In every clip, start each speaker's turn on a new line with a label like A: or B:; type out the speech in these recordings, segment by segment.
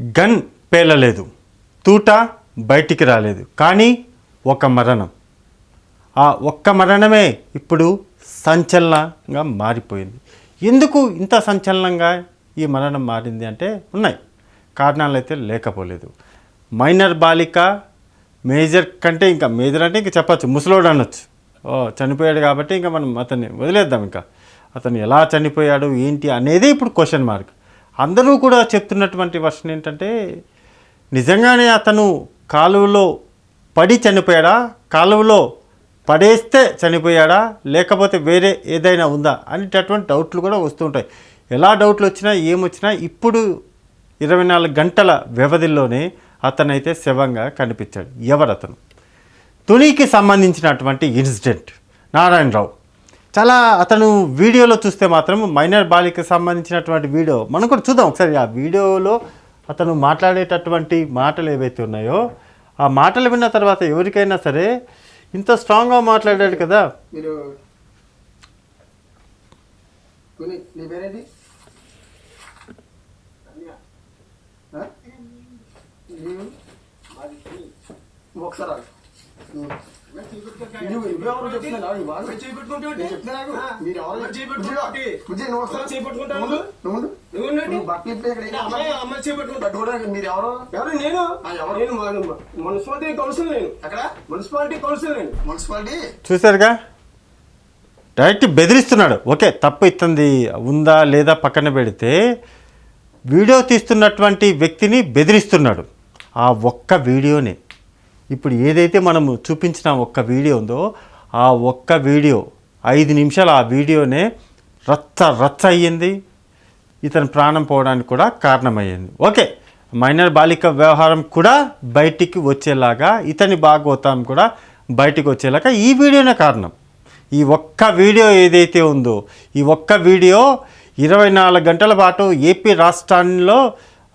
A: Gun పేలలేదు. తూట బయటికి రాలేదు. కానీ ఒక మరణం. ఆ ఒక్క మరణమే ఇప్పుడు సంచలనంగా మారిపోయింది. ఎందుకు ఇంత సంచలనంగా ఈ మరణం మారింది అంటే ఉన్నాయి. కారణాలు అయితే లేకపోలేదు. మైనర్ బాలిక మేజర్ కంటే ఇంకా మేజర్ అంటే ఇంకా చెప్పచ్చు. ముసలోడు అనొచ్చు. ఓ చనిపోయాడు కాబట్టి ఇంకా మనం అతన్ని వదిలేద్దాం ఇంకా. అతను ఎలా చనిపోయాడు ఏంటి అనేది ఇప్పుడు క్వశ్చన్ మార్క్ అందరూ కూడా చెప్తున్నటువంటి వర్షన్ ఏంటంటే నిజంగానే అతను కాలువలో పడి చనిపోయాడా? కాలువలో పడేస్తే చనిపోయాడా? లేకపోతే వేరే ఏదైనా ఉందా? అనేటటువంటి డౌట్లు కూడా వస్తుంటాయి ఎలా డౌట్లు వచ్చినా ఏమొచ్చినా ఇప్పుడు ఇరవై నాలుగు గంటల వ్యవధిలోనే అతనైతే శవంగా కనిపించాడు. ఎవరు అతను తునికి సంబంధించినటువంటి ఇన్సిడెంట్. నారాయణరావు. చాలా అతను వీడియోలో చూస్తే మాత్రం మైనర్ బాలికకు సంబంధించినటువంటి వీడియో. మనం కూడా చూద్దాం ఒకసారి. ఆ వీడియోలో అతను మాట్లాడేటటువంటి మాటలు ఏవైతే ఉన్నాయో ఆ మాటలు విన్న తర్వాత ఎవరికైనా సరే ఇంత స్ట్రాంగ్గా మాట్లాడాడు కదా.
B: ఒకసారి
A: చూశారుగా? డైరెక్ట్ బెదిరిస్తున్నాడు. ఓకే తప్పు ఇస్తుంది ఉందా లేదా పక్కన పెడితే వీడియో తీస్తున్నటువంటి వ్యక్తిని బెదిరిస్తున్నాడు. ఆ ఒక్క వీడియోని. ఇప్పుడు ఏదైతే మనము చూపించిన ఒక్క వీడియో ఉందో ఆ ఒక్క వీడియో ఐదు నిమిషాలు ఆ వీడియోనే రచ్చ రచ్చ అయ్యింది. ఇతని ప్రాణం పోవడానికి కూడా కారణమయ్యింది. ఓకే మైనర్ బాలిక వ్యవహారం కూడా బయటికి వచ్చేలాగా ఇతని భాగవతం కూడా బయటికి వచ్చేలాగా ఈ వీడియోనే కారణం. ఈ ఒక్క వీడియో ఏదైతే ఉందో ఈ ఒక్క వీడియో ఇరవై నాలుగు గంటల పాటు ఏపీ రాష్ట్రాల్లో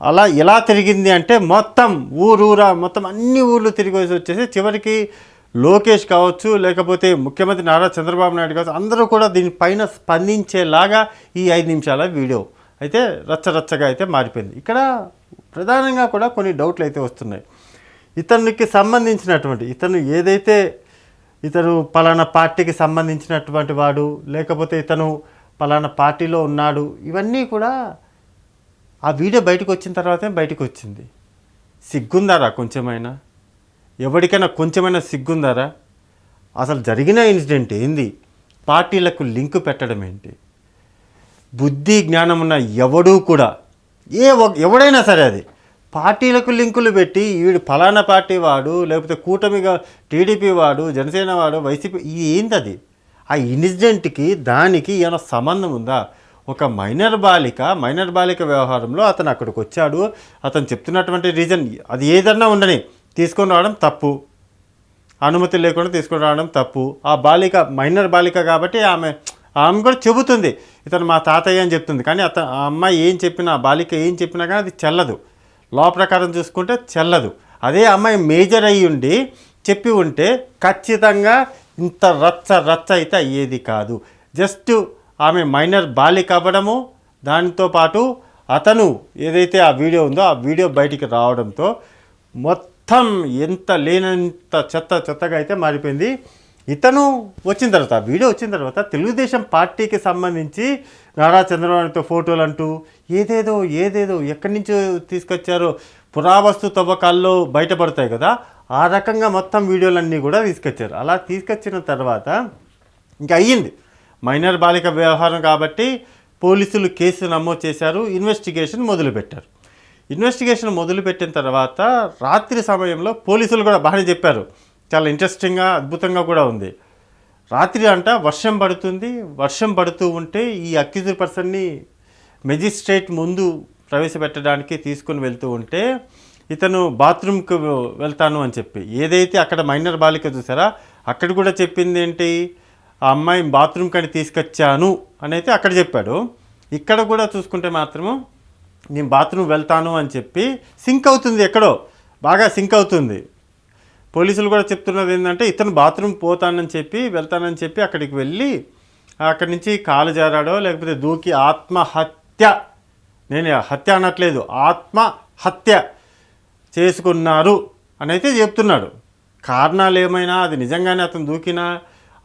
A: అలా ఎలా తిరిగింది అంటే మొత్తం ఊరూరా మొత్తం అన్ని ఊర్లు తిరిగేసి వచ్చేసి చివరికి లోకేష్ కావచ్చు లేకపోతే ముఖ్యమంత్రి నారా చంద్రబాబు నాయుడు కావచ్చు అందరూ కూడా దీనిపైన స్పందించేలాగా ఈ ఐదు నిమిషాల వీడియో అయితే రచ్చరచ్చగా అయితే మారిపోయింది. ఇక్కడ ప్రధానంగా కూడా కొన్ని డౌట్లు అయితే వస్తున్నాయి. ఇతనికి సంబంధించినటువంటి ఇతను ఏదైతే ఇతను పలానా పార్టీకి సంబంధించినటువంటి వాడు లేకపోతే ఇతను పలానా పార్టీలో ఉన్నాడు ఇవన్నీ కూడా ఆ వీడియో బయటకు వచ్చిన తర్వాతే బయటకు వచ్చింది. సిగ్గుందారా కొంచెమైనా? ఎవరికైనా కొంచెమైనా సిగ్గుందారా? అసలు జరిగిన ఇన్సిడెంట్ ఏంది? పార్టీలకు లింక్ పెట్టడం ఏంటి? బుద్ధి జ్ఞానం ఉన్న ఎవడూ కూడా ఏ ఒక- ఎవడైనా సరే అది పార్టీలకు లింకులు పెట్టి వీడు ఫలానా పార్టీ వాడు లేకపోతే కూటమిగా టీడీపీ వాడు జనసేన వాడు వైసీపీ ఇది ఏంది అది ఆ ఇన్సిడెంట్కి దానికి ఏమైనా సంబంధం ఉందా? ఒక మైనర్ బాలిక మైనర్ బాలిక వ్యవహారంలో అతను అక్కడికి వచ్చాడు. అతను చెప్తున్నటువంటి రీజన్ అది ఏదన్నా ఉండని తీసుకొని రావడం తప్పు. అనుమతి లేకుండా తీసుకొని రావడం తప్పు. ఆ బాలిక మైనర్ బాలిక కాబట్టి ఆమె ఆమె కూడా చెబుతుంది ఇతను మా తాతయ్య అని చెప్తుంది. కానీ అత ఆ అమ్మాయి ఏం చెప్పినా ఆ బాలిక ఏం చెప్పినా కానీ అది చెల్లదు. లా ప్రకారం చూసుకుంటే చెల్లదు. అదే అమ్మాయి మేజర్ అయ్యి ఉండి చెప్పి ఉంటే ఖచ్చితంగా ఇంత రచ్చ రచ్చ అయితే అయ్యేది కాదు. జస్ట్ ఆమె మైనర్ బాలిక అవ్వడము దానితో పాటు అతను ఏదైతే ఆ వీడియో ఉందో ఆ వీడియో బయటికి రావడంతో మొత్తం ఎంత లేనంత చెత్త చెత్తగా అయితే మారిపోయింది. ఇతను వచ్చిన తర్వాత వీడియో వచ్చిన తర్వాత తెలుగుదేశం పార్టీకి సంబంధించి నారా చంద్రబాబుతో ఫోటోలు అంటూ ఏదేదో ఏదేదో ఎక్కడి నుంచో తీసుకొచ్చారో పురావస్తు తవ్వకాల్లో బయటపడతాయి కదా ఆ రకంగా మొత్తం వీడియోలన్నీ కూడా తీసుకొచ్చారు. అలా తీసుకొచ్చిన తర్వాత ఇంకా అయ్యింది. మైనర్ బాలిక వ్యవహారం కాబట్టి పోలీసులు కేసు నమోదు చేశారు ఇన్వెస్టిగేషన్ మొదలుపెట్టారు. ఇన్వెస్టిగేషన్ మొదలుపెట్టిన తర్వాత రాత్రి సమయంలో పోలీసులు కూడా బాగానే చెప్పారు. చాలా ఇంట్రెస్టింగ్గా అద్భుతంగా కూడా ఉంది. రాత్రి అంట వర్షం పడుతుంది. వర్షం పడుతూ ఉంటే ఈ అక్యూజ్డ్ పర్సన్ని మెజిస్ట్రేట్ ముందు ప్రవేశపెట్టడానికి తీసుకుని వెళ్తూ ఉంటే ఇతను బాత్రూమ్కి వెళ్తాను అని చెప్పి. ఏదైతే అక్కడ మైనర్ బాలిక చూసారా అక్కడ కూడా చెప్పింది ఏంటి? ఆ అమ్మాయిని బాత్రూమ్ కని తీసుకొచ్చాను అని అయితే అక్కడ చెప్పాడు. ఇక్కడ కూడా చూసుకుంటే మాత్రము నేను బాత్రూమ్ వెళ్తాను అని చెప్పి సింక్ అవుతుంది ఎక్కడో బాగా సింక్ అవుతుంది. పోలీసులు కూడా చెప్తున్నది ఏంటంటే ఇతను బాత్రూమ్ పోతానని చెప్పి వెళ్తానని చెప్పి అక్కడికి వెళ్ళి అక్కడి నుంచి కాలు జారాడో లేకపోతే దూకి ఆత్మహత్య నేను హత్య అనట్లేదు ఆత్మహత్య చేసుకున్నారు అని అయితే చెప్తున్నాడు. కారణాలు ఏమైనా అది నిజంగానే అతను దూకినా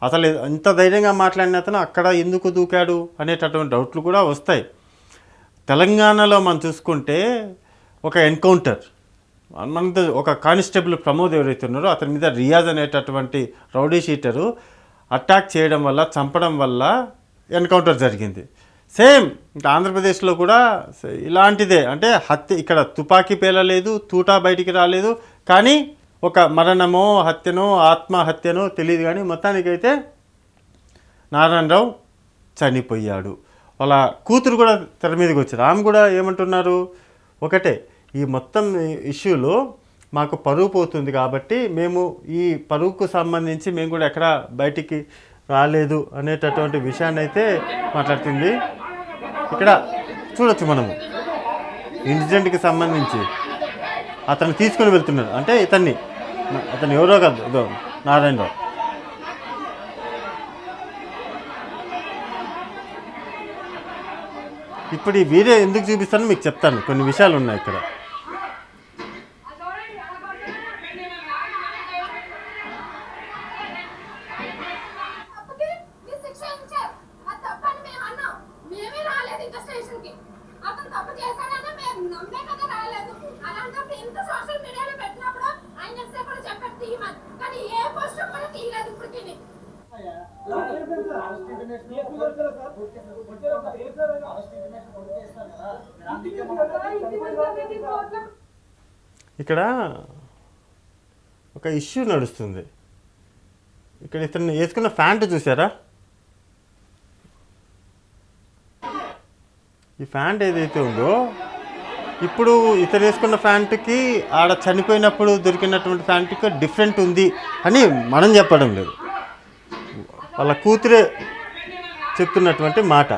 A: అసలు ఇంత ధైర్యంగా మాట్లాడిన అతను అక్కడ ఎందుకు దూకాడు అనేటటువంటి డౌట్లు కూడా వస్తాయి. తెలంగాణలో మనం చూసుకుంటే ఒక ఎన్కౌంటర్ మన ఒక కానిస్టేబుల్ ప్రమోద్ ఎవరైతే ఉన్నారో అతని మీద రియాజ్ అనేటటువంటి రౌడీ షీటరు అటాక్ చేయడం వల్ల చంపడం వల్ల ఎన్కౌంటర్ జరిగింది. సేమ్ ఇంకా ఆంధ్రప్రదేశ్లో కూడా ఇలాంటిదే. అంటే హత్య ఇక్కడ తుపాకీ పేలలేదు తూటా బయటికి రాలేదు కానీ ఒక మరణమో హత్యనో ఆత్మహత్యనో తెలియదు కానీ మొత్తానికైతే నారాయణరావు చనిపోయాడు. వాళ్ళ కూతురు కూడా తెర మీదకి వచ్చారు ఆమె కూడా ఏమంటున్నారు? ఒకటే ఈ మొత్తం ఇష్యూలో మాకు పరువు పోతుంది కాబట్టి మేము ఈ పరువుకు సంబంధించి మేము కూడా ఎక్కడ బయటికి రాలేదు అనేటటువంటి విషయాన్ని అయితే మాట్లాడుతుంది. ఇక్కడ చూడొచ్చు మనము. ఇన్సిడెంట్కి సంబంధించి అతను తీసుకొని వెళ్తున్నారు అంటే ఇతన్ని అతను ఎవరో కాదు ఇదో నారాయణరావు. ఇప్పుడు ఈ వీడియో ఎందుకు చూపిస్తానో మీకు చెప్తాను. కొన్ని విషయాలు ఉన్నాయి ఇక్కడ. ఇక్కడ ఒక ఇష్యూ నడుస్తుంది. ఇక్కడ ఇతను వేసుకున్న ఫ్యాంట్ చూసారా? ఈ ఫ్యాంట్ ఏదైతే ఉందో ఇప్పుడు ఇతను వేసుకున్న ఫ్యాంట్కి ఆడ చనిపోయినప్పుడు దొరికినటువంటి ఫ్యాంట్కి డిఫరెంట్ ఉంది అని మనం చెప్పడం లేదు. వాళ్ళ కూతురే చెప్తున్నటువంటి మాట.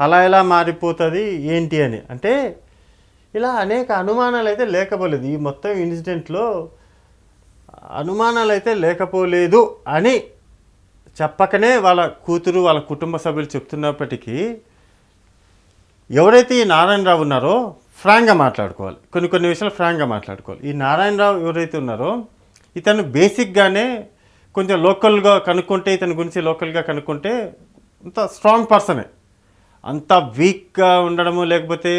A: అలా ఎలా మారిపోతుంది ఏంటి అని? అంటే ఇలా అనేక అనుమానాలు అయితే లేకపోలేదు. ఈ మొత్తం ఇన్సిడెంట్లో అనుమానాలు అయితే లేకపోలేదు అని చెప్పకనే వాళ్ళ కూతురు వాళ్ళ కుటుంబ సభ్యులు చెప్తున్నప్పటికీ ఎవరైతే ఈ నారాయణరావు ఉన్నారో ఫ్రాంక్గా మాట్లాడుకోవాలి. కొన్ని కొన్ని విషయాలు ఫ్రాంక్గా మాట్లాడుకోవాలి. ఈ నారాయణరావు ఎవరైతే ఉన్నారో ఇతను బేసిక్గానే కొంచెం లోకల్గా కనుక్కుంటే ఇతని గురించి లోకల్గా కనుక్కుంటే అంత స్ట్రాంగ్ పర్సనే అంత వీక్గా ఉండడము లేకపోతే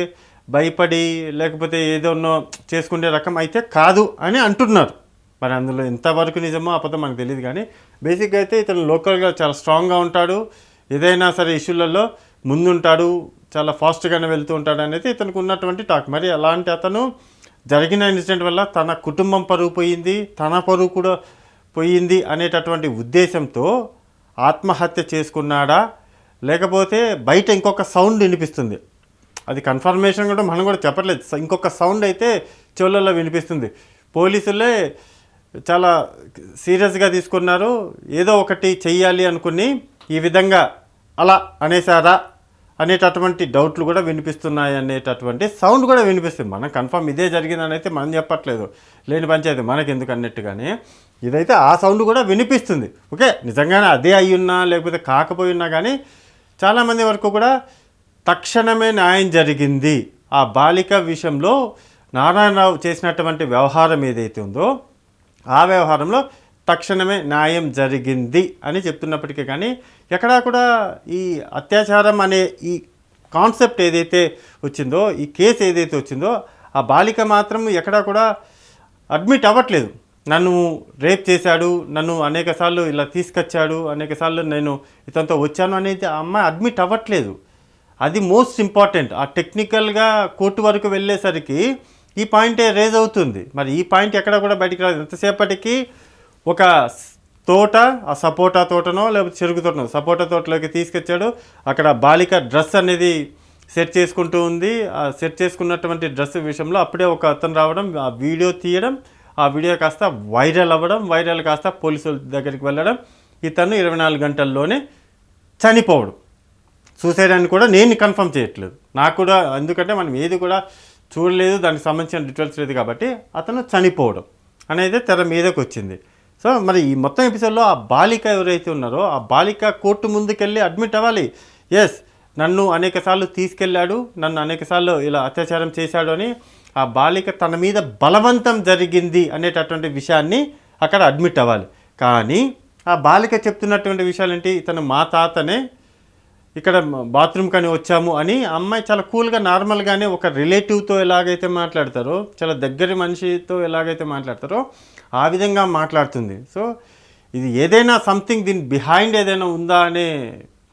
A: భయపడి లేకపోతే ఏదోనో చేసుకునే రకం అయితే కాదు అని అంటున్నారు. మరి అందులో ఎంతవరకు నిజమో అబద్ధం మనకు తెలియదు కానీ బేసిక్గా అయితే ఇతను లోకల్గా చాలా స్ట్రాంగ్గా ఉంటాడు. ఏదైనా సరే ఇష్యూలలో ముందుంటాడు చాలా ఫాస్ట్గానే వెళ్తూ ఉంటాడు అనేది ఇతనికి ఉన్నటువంటి టాక్ మరి అలాంటి అతను జరిగిన ఇన్సిడెంట్ వల్ల తన కుటుంబం పరువు పోయింది తన పరువు కూడా పోయింది అనేటటువంటి ఉద్దేశంతో ఆత్మహత్య చేసుకున్నాడా? లేకపోతే బయట ఇంకొక సౌండ్ వినిపిస్తుంది. అది కన్ఫర్మేషన్ కూడా మనం కూడా చెప్పట్లేదు. ఇంకొక సౌండ్ అయితే చెవులలో వినిపిస్తుంది. పోలీసులే చాలా సీరియస్గా తీసుకున్నారు. ఏదో ఒకటి చెయ్యాలి అనుకుని ఈ విధంగా అలా అనేసారా అనేటటువంటి డౌట్లు కూడా వినిపిస్తున్నాయి అనేటటువంటి సౌండ్ కూడా వినిపిస్తుంది. మనం కన్ఫర్మ్ ఇదే జరిగిందని అయితే మనం చెప్పట్లేదు. లేని పంచాయతీ మనకి ఎందుకు అన్నట్టుగానే. ఇదైతే ఆ సౌండ్ కూడా వినిపిస్తుంది. ఓకే? నిజంగానే అదే అయ్యున్నా లేకపోతే కాకపోయినా కానీ చాలామంది వరకు కూడా తక్షణమే న్యాయం జరిగింది. ఆ బాలిక విషయంలో నారాయణరావు చేసినటువంటి వ్యవహారం ఏదైతే ఉందో ఆ వ్యవహారంలో తక్షణమే న్యాయం జరిగింది అని చెప్తున్నప్పటికీ కానీ ఎక్కడా కూడా ఈ అత్యాచారం అనే ఈ కాన్సెప్ట్ ఏదైతే వచ్చిందో ఈ కేసు ఏదైతే వచ్చిందో ఆ బాలిక మాత్రం ఎక్కడా కూడా అడ్మిట్ అవ్వట్లేదు. నన్ను రేప్ చేశాడు నన్ను అనేకసార్లు ఇలా తీసుకొచ్చాడు అనేకసార్లు నేను ఇతనితో వచ్చాను అనేది ఆ అమ్మాయి అడ్మిట్ అవ్వట్లేదు. అది మోస్ట్ ఇంపార్టెంట్ ఆ టెక్నికల్గా కోర్టు వరకు వెళ్ళేసరికి ఈ పాయింటే రేజ్ అవుతుంది. మరి ఈ పాయింట్ ఎక్కడ కూడా బయటికి రాదు. ఎంతసేపటికి ఒక తోట ఆ సపోటా తోటనో లేకపోతే చెరుకు తోటనో సపోటా తోటలోకి తీసుకొచ్చాడు. అక్కడ బాలిక డ్రెస్ అనేది సెట్ చేసుకుంటూ ఉంది. ఆ సెట్ చేసుకున్నటువంటి డ్రెస్ విషయంలో అప్పుడే ఒక అతను రావడం ఆ వీడియో తీయడం ఆ వీడియో కాస్త వైరల్ అవ్వడం వైరల్ కాస్త పోలీసుల దగ్గరికి వెళ్ళడం ఇతను ఇరవై నాలుగు గంటల్లోనే చనిపోవడం. సూసైడ్ అని కూడా నేను కన్ఫర్మ్ చేయట్లేదు. నాకు కూడా ఎందుకంటే మనం ఏది కూడా చూడలేదు దానికి సంబంధించిన డీటెయిల్స్ లేదు కాబట్టి అతను చనిపోవడం అనేది తెర మీదకి వచ్చింది. సో మరి ఈ మొత్తం ఎపిసోడ్లో ఆ బాలిక ఎవరైతే ఉన్నారో ఆ బాలిక కోర్టు ముందుకెళ్ళి అడ్మిట్ అవ్వాలి. ఎస్ నన్ను అనేకసార్లు తీసుకెళ్ళాడు నన్ను అనేకసార్లు ఇలా అత్యాచారం చేశాడు అని ఆ బాలిక తన మీద బలవంతం జరిగింది అనేటటువంటి విషయాన్ని అక్కడ అడ్మిట్ అవ్వాలి. కానీ ఆ బాలిక చెప్తున్నటువంటి విషయాలు ఏంటి ఇతను మా తాతనే ఇక్కడ బాత్రూమ్ కానీ వచ్చాము అని అమ్మాయి చాలా కూల్గా నార్మల్గానే ఒక రిలేటివ్తో ఎలాగైతే మాట్లాడతారో చాలా దగ్గరి మనిషితో ఎలాగైతే మాట్లాడతారో ఆ విధంగా మాట్లాడుతుంది. సో ఇది ఏదైనా సంథింగ్ దీని బిహైండ్ ఏదైనా ఉందా అనే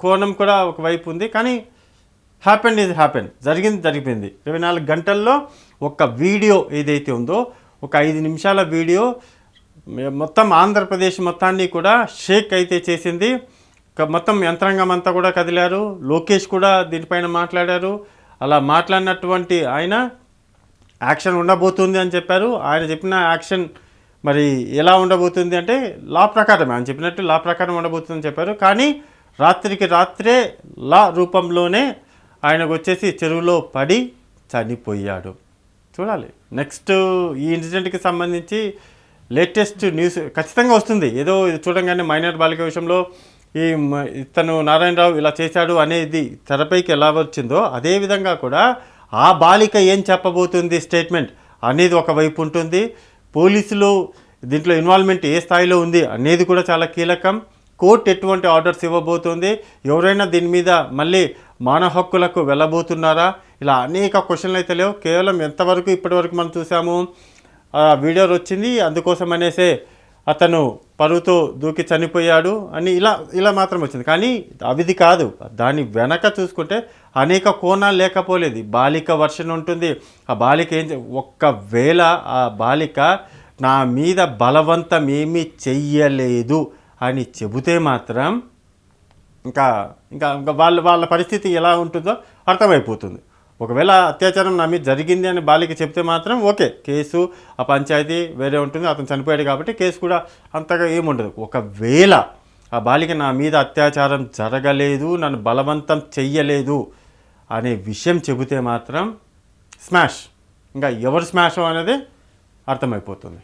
A: కోణం కూడా ఒకవైపు ఉంది. కానీ హ్యాపెన్ ఈజ్ హ్యాపెన్ జరిగింది జరిగిపోయింది. ఇరవై నాలుగు గంటల్లో ఒక వీడియో ఏదైతే ఉందో ఒక ఐదు నిమిషాల వీడియో మొత్తం ఆంధ్రప్రదేశ్ మొత్తాన్ని కూడా షేక్ అయితే చేసింది. మొత్తం యంత్రాంగం అంతా కూడా కదిలారు. లోకేష్ కూడా దీనిపైన మాట్లాడారు. అలా మాట్లాడినటువంటి ఆయన యాక్షన్ ఉండబోతుంది అని చెప్పారు. ఆయన చెప్పిన యాక్షన్ మరి ఎలా ఉండబోతుంది అంటే లా ప్రకారం ఆయన చెప్పినట్టు లా ప్రకారం ఉండబోతుందని చెప్పారు. కానీ రాత్రికి రాత్రే లా రూపంలోనే ఆయనకు వచ్చేసి చెరువులో పడి చనిపోయాడు. చూడాలి. నెక్స్ట్ ఈ ఇన్సిడెంట్కి సంబంధించి లేటెస్ట్ న్యూస్ ఖచ్చితంగా వస్తుంది. ఏదో ఇది చూడంగానే మైనర్ బాలిక విషయంలో ఈ ఇతను నారాయణరావు ఇలా చేశాడు అనేది తెరపైకి ఎలా వచ్చిందో అదే విధంగా కూడా ఆ బాలిక ఏం చెప్పబోతుంది స్టేట్మెంట్ అనేది ఒకవైపు ఉంటుంది. పోలీసులు దీంట్లో ఇన్వాల్వ్మెంట్ ఏ స్థాయిలో ఉంది అనేది కూడా చాలా కీలకం. కోర్టు ఎటువంటి ఆర్డర్స్ ఇవ్వబోతుంది? ఎవరైనా దీని మీద మళ్ళీ మానవ హక్కులకు వెళ్ళబోతున్నారా? ఇలా అనేక క్వశ్చన్లు అయితే లేవు. కేవలం ఎంతవరకు ఇప్పటివరకు మనం చూసాము వీడియో వచ్చింది అందుకోసం అనేసే అతను పరువుతో దూకి చనిపోయాడు అని ఇలా ఇలా మాత్రం వచ్చింది. కానీ అవిది కాదు. దాని వెనక చూసుకుంటే అనేక కోణాలు లేకపోలేదు. బాలిక వర్షన్ ఉంటుంది. ఆ బాలిక ఏం ఒక్కవేళ ఆ బాలిక నా మీద బలవంతం ఏమీ చెయ్యలేదు అని చెబితే మాత్రం ఇంకా ఇంకా ఇంకా వాళ్ళ వాళ్ళ పరిస్థితి ఎలా ఉంటుందో అర్థమైపోతుంది. ఒకవేళ అత్యాచారం నా మీద జరిగింది అని బాలిక చెప్తే మాత్రం ఓకే కేసు ఆ పంచాయతీ వేరే ఉంటుంది అతను చనిపోయాడు కాబట్టి కేసు కూడా అంతగా ఏముండదు. ఒకవేళ ఆ బాలిక నా మీద అత్యాచారం జరగలేదు నన్ను బలవంతం చెయ్యలేదు అనే విషయం చెబితే మాత్రం స్మాష్. ఇంకా ఎవరు స్మాష్ అనేది అర్థమైపోతుంది.